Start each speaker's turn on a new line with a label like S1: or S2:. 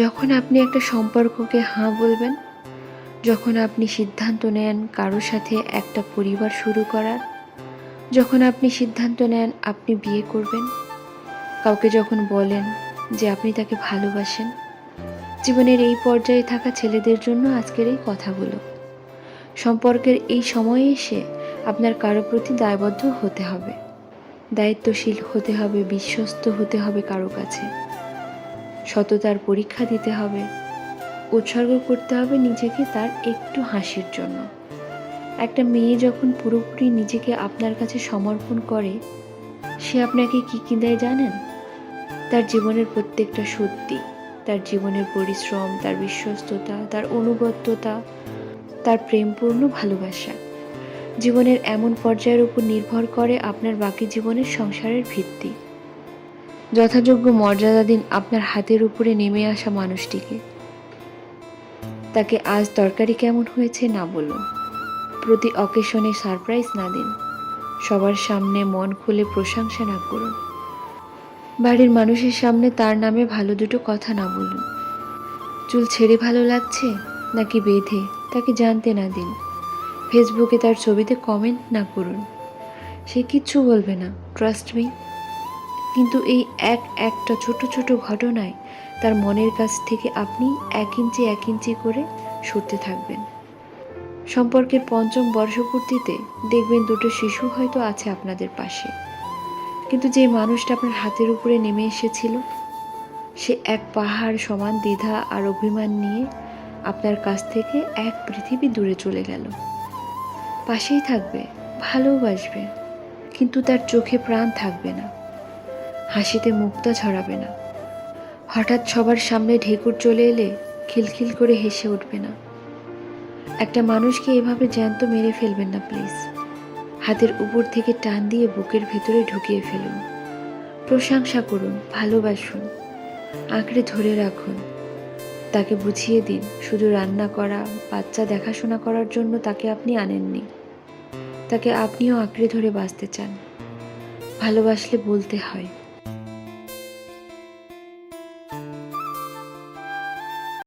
S1: যখন আপনি একটা সম্পর্ককে হাঁ বলবেন, যখন আপনি সিদ্ধান্ত নেন কারোর সাথে একটা পরিবার শুরু করার, যখন আপনি সিদ্ধান্ত নেন আপনি বিয়ে করবেন, কাউকে যখন বলেন যে আপনি তাকে ভালোবাসেন, জীবনের এই পর্যায়ে থাকা ছেলেদের জন্য আজকের এই কথাগুলো। সম্পর্কের এই সময়ে এসে আপনার কারও প্রতি দায়বদ্ধ হতে হবে, দায়িত্বশীল হতে হবে, বিশ্বস্ত হতে হবে কারও কাছে। সততার পরীক্ষা দিতে হবে। উৎসর্গ করতে হবে নিজেকে তার একটু হাসির জন্য। একটা মেয়ে যখন পুরোপুরি নিজেকে আপনার কাছে সমর্পণ করে, সে আপনাকে কী কী দেয় জানেন? তার জীবনের প্রত্যেকটা সত্যি, তার জীবনের পরিশ্রম, তার বিশ্বস্ততা, তার অনুগত্যতা তার প্রেমপূর্ণ ভালোবাসা। জীবনের এমন পর্যায়ের উপর নির্ভর করে আপনার বাকি জীবনের সংসারের ভিত্তি। যথাযোগ্য মর্যাদা দিন আপনার হাতের উপরে নেমে আসা মানুষটিকে। তাকে আজ তরকারি কেমন হয়েছে না বলুন। প্রতি অকেশনে সারপ্রাইজ না দিন। সবার সামনে মন খুলে প্রশংসা না করুন। বাড়ির মানুষের সামনে তার নামে ভালো দুটো কথা না বলুন। চুল ছেড়ে ভালো লাগছে নাকি বেঁধে, তাকে জানতে না দিন। ফেসবুকে তার ছবিতে কমেন্ট না করুন। সে কিচ্ছু বলবে না ট্রাস্ট মি কিন্তু এই এক একটা ছোট ছোট ঘটনায় তার মনের কাছ থেকে আপনি এক ইঞ্চি এক ইঞ্চি করে সরতে থাকবেন। সম্পর্কের পঞ্চম বর্ষপূর্তিতে দেখবেন দুটো শিশু হয়তো আছে আপনাদের পাশে। কিন্তু যে মানুষটা আপনার হাতের উপরে নেমে এসেছিল, সে এক পাহাড় সমান দ্বিধা আর অভিমান নিয়ে আপনার কাছ থেকে এক পৃথিবী দূরে চলে গেল। পাশেই থাকবে, ভালোবাসবে, কিন্তু তার চোখে প্রাণ থাকবে না। হাসিতে মুক্তা ছড়াবে না। হঠাৎ সবার সামনে ঢেকুর চলে এলে খিলখিল করে হেসে উঠবে না। একটা মানুষকে এভাবে জ্যান্ত মেরে ফেলবেন না, প্লিজ। হাতের উপর থেকে টান দিয়ে বুকের ভেতরে ঢুকিয়ে ফেলুন। প্রশংসা করুন, ভালোবাসুন, আঁকড়ে ধরে রাখুন। তাকে বুঝিয়ে দিন, শুধু রান্না করা, বাচ্চা দেখাশোনা করার জন্য তাকে আপনি আনেননি। তাকে আপনিও আঁকড়ে ধরে বাঁচতে চান। ভালোবাসলে বলতে হয়।